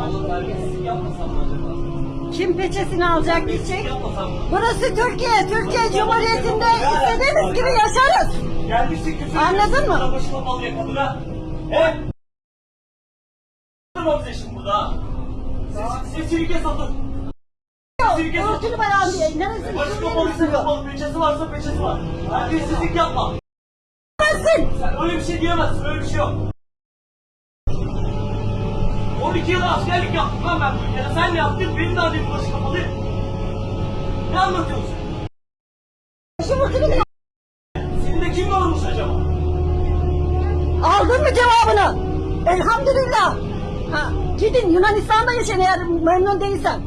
Ama terbiyesizlik yapmasam mı acaba? Kim peçesini alacak yapmasam mı? Burası Türkiye. Türkiye Cumhuriyeti'nde istediğimiz gibi yaşarız. Küfür Anladın ediyorsun, mı? sana Başı kapalıya kadına. He? Durma bize şimdi burada ha. Sesini kes otur. Sesini kes otur. Örtülü bayan diye. Neresi? Başı kapalıysa kapalı, peçesi varsa peçesi var. Terbiyesizlik yapma. Sen öyle bir şey diyemezsin, öyle bir şey yok. 12 yıl askerlik yaptım lan ben bu ülkede. Sen ne yaptın? Benim de adım başı kapalı. Ne anlatıyorsun? Şu örtülü mü? Seni de kim yormuş acaba? Aldın mı cevabını? Elhamdülillah. Ha, gidin Yunanistan'da yaşayın eğer memnun değilsen.